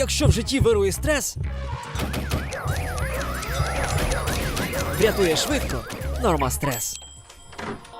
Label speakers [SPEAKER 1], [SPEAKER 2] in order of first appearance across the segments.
[SPEAKER 1] Якщо в житті вирує стрес, врятує швидко. Норма стрес.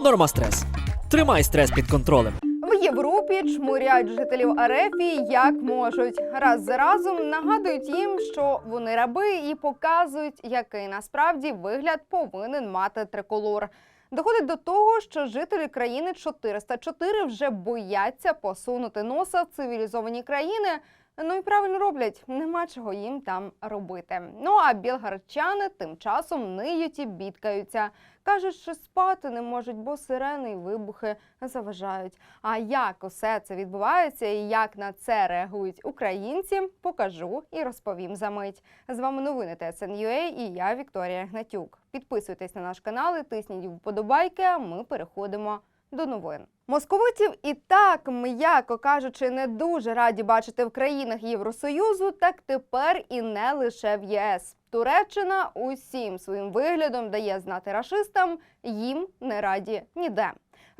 [SPEAKER 1] Норма стрес. Тримай стрес під контролем.
[SPEAKER 2] В Європі чмурять жителів Арефії як можуть. Раз за разом нагадують їм, що вони раби, і показують, який насправді вигляд повинен мати триколор. Доходить до того, що жителі країни 404 вже бояться посунути носа в цивілізовані країни. Ну і правильно роблять, нема чого їм там робити. Ну а білгарчани тим часом ниють і бідкаються. Кажуть, що спати не можуть, бо сирени і вибухи заважають. А як усе це відбувається і як на це реагують українці, покажу і розповім за мить. З вами новини ТСНЮА і я Вікторія Гнатюк. Підписуйтесь на наш канал і тисніть вподобайки. А ми переходимо до новин. Московитів і так, м'яко кажучи, не дуже раді бачити в країнах Євросоюзу, так тепер і не лише в ЄС. Туреччина усім своїм виглядом дає знати рашистам, їм не раді ніде.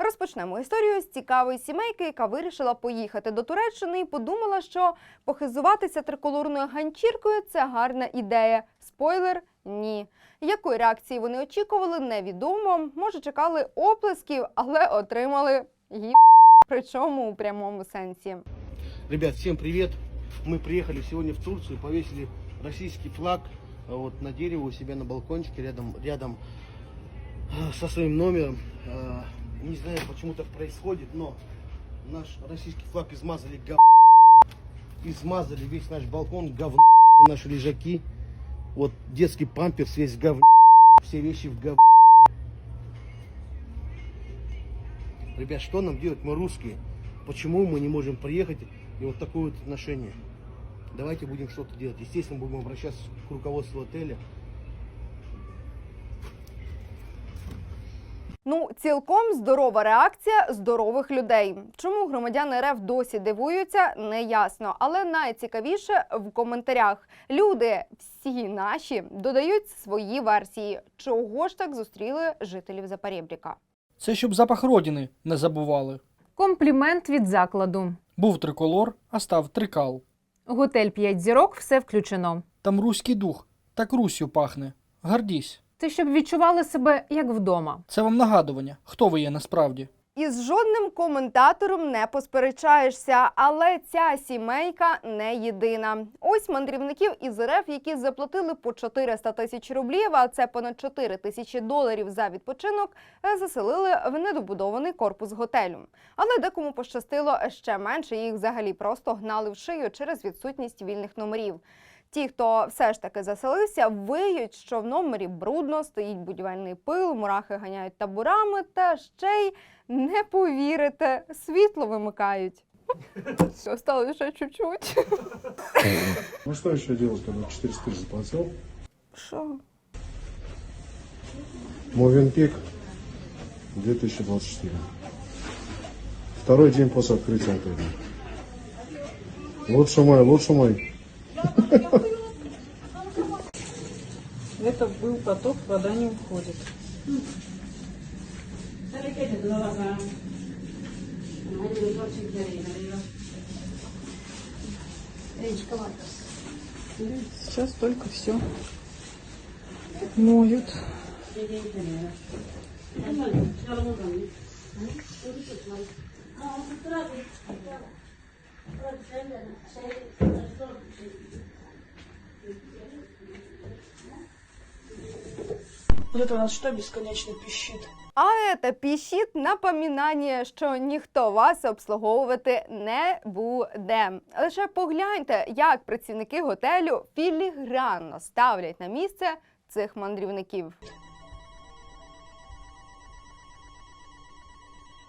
[SPEAKER 2] Розпочнемо історію з цікавої сімейки, яка вирішила поїхати до Туреччини і подумала, що похизуватися триколорною ганчіркою це гарна ідея. Спойлер ні. Якої реакції вони очікували, невідомо. Може, чекали оплесків, але отримали гі... причому у прямому сенсі.
[SPEAKER 3] Ребят, всем привет! Мы приехали сегодня в Турцию, повесили российский флаг а, вот на дерево у себя на балкончике рядом, рядом со своим номером. Не знаю, почему так происходит, но наш российский флаг измазали гов... Измазали весь наш балкон говно, наши лежаки. Вот детский памперс весь в говне, все вещи в говне. Ребят, что нам делать? Мы русские. Почему мы не можем приехать и вот такое вот отношение? Давайте будем что-то делать. Естественно, будем обращаться к руководству отеля.
[SPEAKER 2] Ну, цілком здорова реакція здорових людей. Чому громадяни РФ досі дивуються, не ясно. Але найцікавіше в коментарях. Люди, всі наші, додають свої версії, чого ж так зустріли жителів Запорєбріка.
[SPEAKER 4] Це щоб запах родини не забували.
[SPEAKER 5] Комплімент від закладу.
[SPEAKER 4] Був триколор, а став трикал.
[SPEAKER 5] Готель 5 зірок, все включено.
[SPEAKER 4] Там руський дух, так Руссю пахне. Гордісь.
[SPEAKER 5] Це щоб відчували себе як вдома.
[SPEAKER 4] Це вам нагадування, хто ви є насправді.
[SPEAKER 2] Із жодним коментатором не посперечаєшся, але ця сімейка не єдина. Ось мандрівників із РФ, які заплатили по 400 тисяч рублів, а це понад 4 тисячі доларів за відпочинок, е, заселили в недобудований корпус готелю. Але декому пощастило ще менше, їх взагалі просто гнали в шию через відсутність вільних номерів. Ті, хто все ж таки заселився, виють, що в номері брудно, стоїть будівельний пил, мурахи ганяють табурами, та ще й не повірите, світло вимикають. Осталось ще чуть-чуть.
[SPEAKER 6] Ну что еще делать, когда 400 тысяч заплатил?
[SPEAKER 2] Що?
[SPEAKER 6] Мовенпик 2024. Второй день после открытия отеля. Лучше мой, лучше мой.
[SPEAKER 7] Это был поток, вода не уходит. Сейчас только все моют. Вот это у нас что бесконечно пищит?
[SPEAKER 2] А це пішіт напоминання, що ніхто вас обслуговувати не буде. Лише погляньте, як працівники готелю філігранно ставлять на місце цих мандрівників.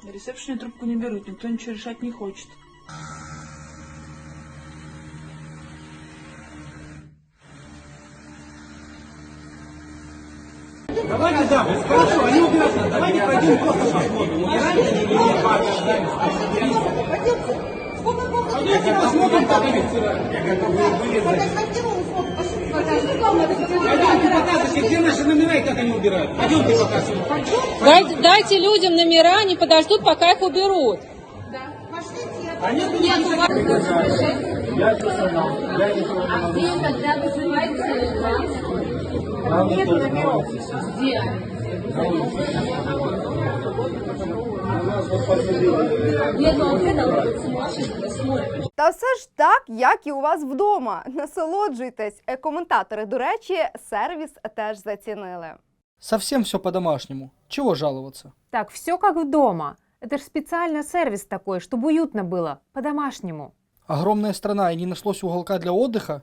[SPEAKER 7] На ресепшене трубку не берут, никто ничего решать не хочет.
[SPEAKER 8] Давайте, да, вот хорошо, они убирают. Давайте пойдем просто посмотрим. Убираемся или. Сколько комнат? Давайте. посмотрим, как они Пойдемте показывайте, где наши номера и как они убирают. Пойдемте показывайте.
[SPEAKER 9] Дайте, дайте людям номера, они подождут, пока их уберут. Да. Пошлите.
[SPEAKER 2] А они Я не Я не Я не Та все ж так, як і у вас вдома. Насолоджуйтесь. Е, Коментатори, до речі, сервіс теж зацінили.
[SPEAKER 4] Совсем все по-домашнему. Чего жаловаться?
[SPEAKER 5] Так, все как вдома. Это же специально сервис такой, чтобы уютно было, по-домашнему.
[SPEAKER 4] Огромная страна и не нашлось уголка для отдыха?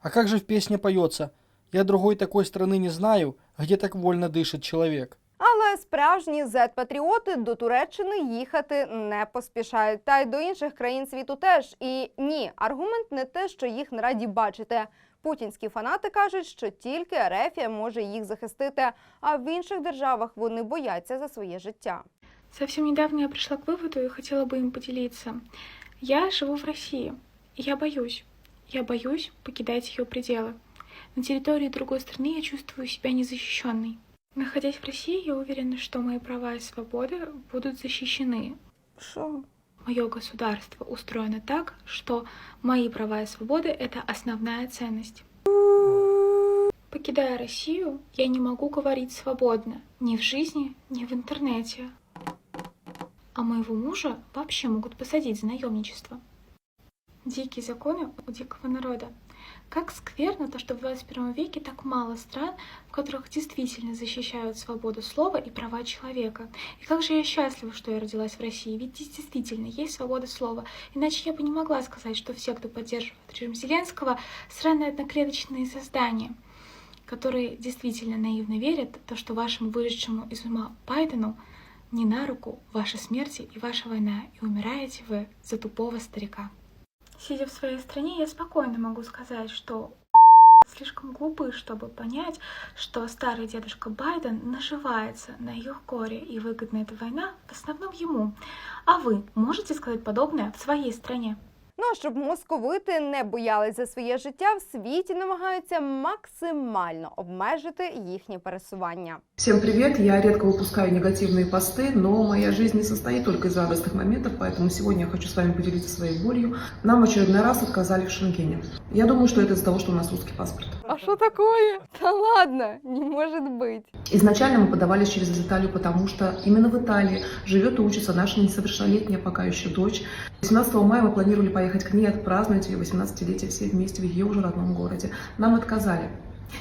[SPEAKER 4] А как же в песне поется «Я другой такой страны не знаю, где так вольно дышит человек».
[SPEAKER 2] Але справжні зет-патріоти до Туреччини їхати не поспішають. Та й до інших країн світу теж. І ні, аргумент не те, що їх не раді бачити. Путінські фанати кажуть, що тільки Ерефія може їх захистити, а в інших державах вони бояться за своє життя.
[SPEAKER 10] Совсем недавно я пришла к выводу и хотела бы им поделиться. Я живу в России, и я боюсь. Я боюсь покидать ее пределы. На территории другой страны я чувствую себя незащищенной. Находясь в России, я уверена, что мои права и свободы будут защищены.
[SPEAKER 2] Що?
[SPEAKER 10] Мое государство устроено так, что мои права и свободы — это основная ценность. Покидая Россию, я не могу говорить свободно ни в жизни, ни в интернете. А моего мужа вообще могут посадить за наемничество. Дикие законы у дикого народа. Как скверно то, что в 21 веке так мало стран, в которых действительно защищают свободу слова и права человека. И как же я счастлива, что я родилась в России, ведь здесь действительно есть свобода слова. Иначе я бы не могла сказать, что все, кто поддерживает режим Зеленского, сраные одноклеточные создания, которые действительно наивно верят, то, что вашему вышедшему из ума Байдену не на руку ваши смерти и ваша война, и умираете вы за тупого старика. Сидя в своей стране, я спокойно могу сказать, что слишком глупы, чтобы понять, что старый дедушка Байден наживается на их горе, и выгодна эта война в основном ему. А вы можете сказать подобное в своей стране?
[SPEAKER 2] Ну а щоб московити не боялись за своє життя, в світі намагаються максимально обмежити їхнє пересування.
[SPEAKER 7] Всем привет! Я редко выпускаю негативные посты, но моя жизнь не состоит только из радостных моментов, поэтому сегодня я хочу с вами поделиться своей болью. Нам в очередной раз отказали в Шенгене. Я думаю, что это из-за того, что у нас русский паспорт.
[SPEAKER 2] А що такое? Та ладно, не може бути.
[SPEAKER 7] Изначально мы подавались через Италию, потому что именно в Италии живет и учится наша несовершеннолетняя пока еще дочь. 18 мая мы планировали поехать к ней отпраздновать ее 18-летие все вместе в ее уже родном городе. Нам отказали.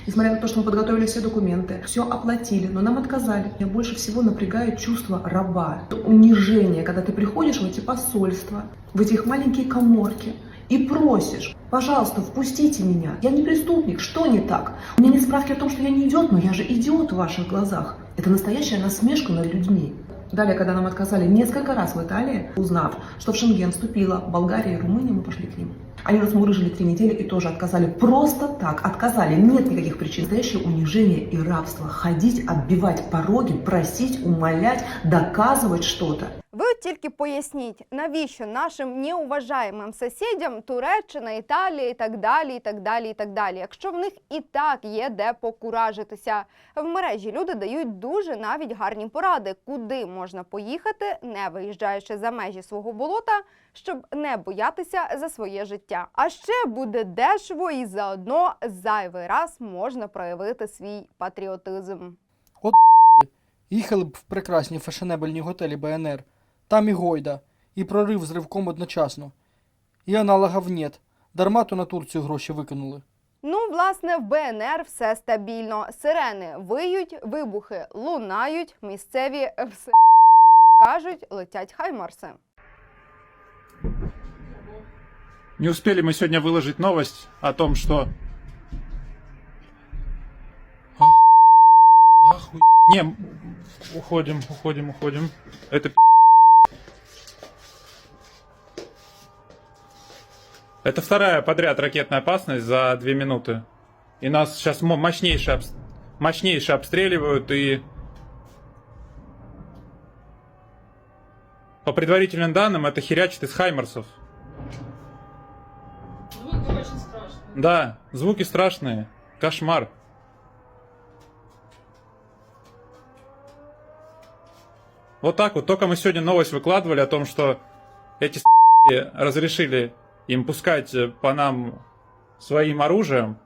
[SPEAKER 7] Несмотря на то, что мы подготовили все документы, все оплатили, но нам отказали. Меня больше всего напрягает чувство раба, унижение, когда ты приходишь в эти посольства, в эти их маленькие коморки и просишь, пожалуйста, впустите меня. Я не преступник, что не так? У меня нет справки о том, что я не идиот, но я же идиот в ваших глазах. Это настоящая насмешка над людьми. Далее, когда нам отказали несколько раз в Италии, узнав, что в Шенген вступила Болгария и Румыния, мы пошли к ним. Они нас мурыжили три недели и тоже отказали. Просто так отказали. Нет никаких причин. Настоящее унижение и рабство. Ходить, оббивать пороги, просить, умолять, доказывать что-то.
[SPEAKER 2] Ви тільки поясніть, навіщо нашим неуважаємим сусідям Туреччина, Італія і так далі, і так далі, і так далі. Якщо в них і так є де покуражитися. В мережі люди дають дуже навіть гарні поради, куди можна поїхати, не виїжджаючи за межі свого болота, щоб не боятися за своє життя. А ще буде дешево і заодно зайвий раз можна проявити свій патріотизм.
[SPEAKER 4] От Їхали б в прекрасні фешенебельні готелі БНР. Там і гойда, і прорив з ривком одночасно. І аналогів нет. Дарма то на Турцію гроші викинули.
[SPEAKER 2] Ну, власне, в БНР все стабільно. Сирени виють, вибухи лунають, місцеві все кажуть, летять хаймарси.
[SPEAKER 11] Не успели мы сегодня выложить новость о том, что... Ах-. Не, уходим, уходим, уходим. Это... Это вторая подряд ракетная опасность за две минуты. И нас сейчас мо- мощнейше, обс- мощнейше обстреливают и... По предварительным данным, это херячит из хаймерсов. Да, звуки страшные. Кошмар. Вот так вот. Только мы сегодня новость выкладывали о том, что эти разрешили им пускать э, по нам своим оружием,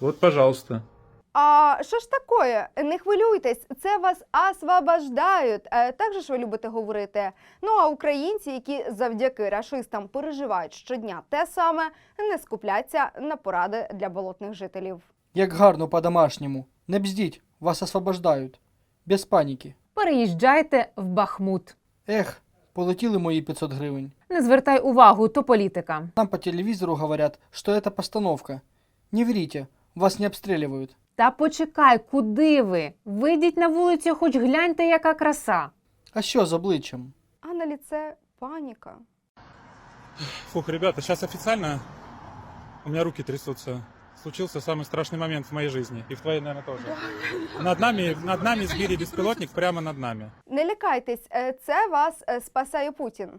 [SPEAKER 11] вот, пожалуйста.
[SPEAKER 2] А що ж таке? Не хвилюйтесь, це вас освобождають. Е, Так же ж ви любите говорити. Ну а українці, які завдяки рашистам переживають щодня те саме, не скупляться на поради для болотних жителів.
[SPEAKER 4] Як гарно по-домашньому. Не бздіть, вас освобождають. Без паніки.
[SPEAKER 5] Переїжджайте в Бахмут.
[SPEAKER 4] Ех, полетіли мої 500 гривень.
[SPEAKER 5] Не звертай увагу, то політика.
[SPEAKER 4] Там по телевизору говорят, что это постановка. Не верите, вас не обстреливают.
[SPEAKER 5] Та почекай, куди ви? Вийдіть на вулицю, хоч гляньте, яка краса.
[SPEAKER 4] А що з обличчям?
[SPEAKER 2] А на ліце паніка.
[SPEAKER 11] Фух, ребята, сейчас официально у меня руки трясутся. Случился самый страшный момент в моей жизни. И в твоей, наверное, тоже. Над нами, над нами сбили беспилотник прямо над нами.
[SPEAKER 2] Не лякайтесь, е, це вас е, спасає Путін.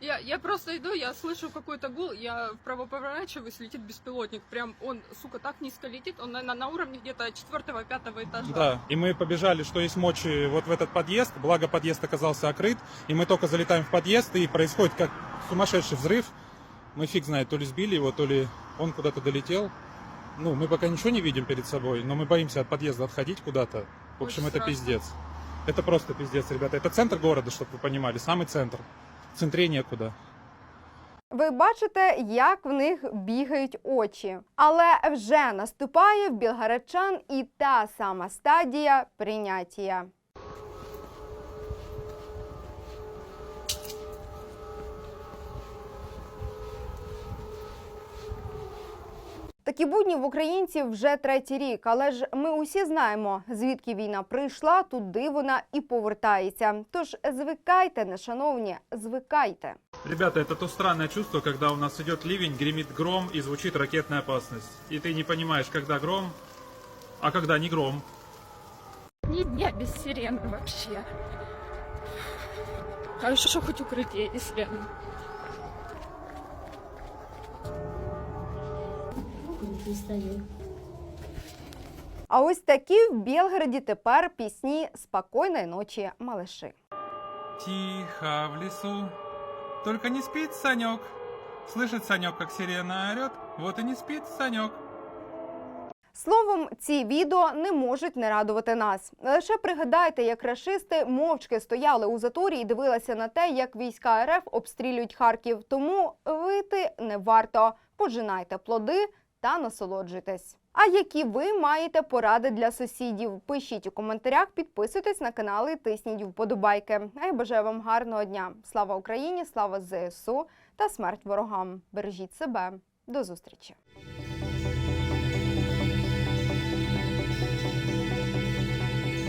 [SPEAKER 9] Я, я просто иду, я слышу какой-то гул, я вправо поворачиваюсь, летит беспилотник. Прям он, сука, так низко летит, он, наверное, на уровне где-то четвертого-пятого этажа.
[SPEAKER 11] Да, и мы побежали, что есть мочи, вот в этот подъезд. Благо, подъезд оказался открыт. И мы только залетаем в подъезд, и происходит как сумасшедший взрыв. Мы фиг знает, то ли сбили его, то ли он куда-то долетел. Ну, мы пока ничего не видим перед собой, но мы боимся от подъезда отходить куда-то. В общем,
[SPEAKER 9] Очень
[SPEAKER 11] это
[SPEAKER 9] страшно.
[SPEAKER 11] пиздец. Это просто пиздец, ребята. Это центр города, чтобы вы понимали, самый центр. В центрі нікуди.
[SPEAKER 2] Ви бачите, як в них бігають очі. Але вже наступає в білгаречан і та сама стадія прийняття. Такі будні в українців вже третій рік, але ж ми усі знаємо, звідки війна прийшла, туди вона і повертається. Тож звикайте, нешановні, звикайте.
[SPEAKER 11] Ребята, это то странное чувство, когда у нас идет ливень, гремит гром и звучит ракетная опасность. И ты не понимаешь, когда гром, а когда не гром.
[SPEAKER 9] Ни дня без сирены вообще. А еще что хоть укрытие есть рядом?
[SPEAKER 2] А ось такі в Білграді тепер пісні Спокійної ночі, малиші.
[SPEAKER 11] Тихо в лесу, только не спит Санек. Слышит Санек, как сирена орет, вот и не спит Санек.
[SPEAKER 2] Словом, ці відео не можуть не радувати нас. Лише пригадайте, як рашисти мовчки стояли у заторі і дивилися на те, як війська РФ обстрілюють Харків. Тому вийти не варто. Пожинайте плоди та насолоджуйтесь. А які ви маєте поради для сусідів? Пишіть у коментарях, підписуйтесь на канал і тисніть вподобайки. А я бажаю вам гарного дня. Слава Україні, слава ЗСУ та смерть ворогам. Бережіть себе. До зустрічі.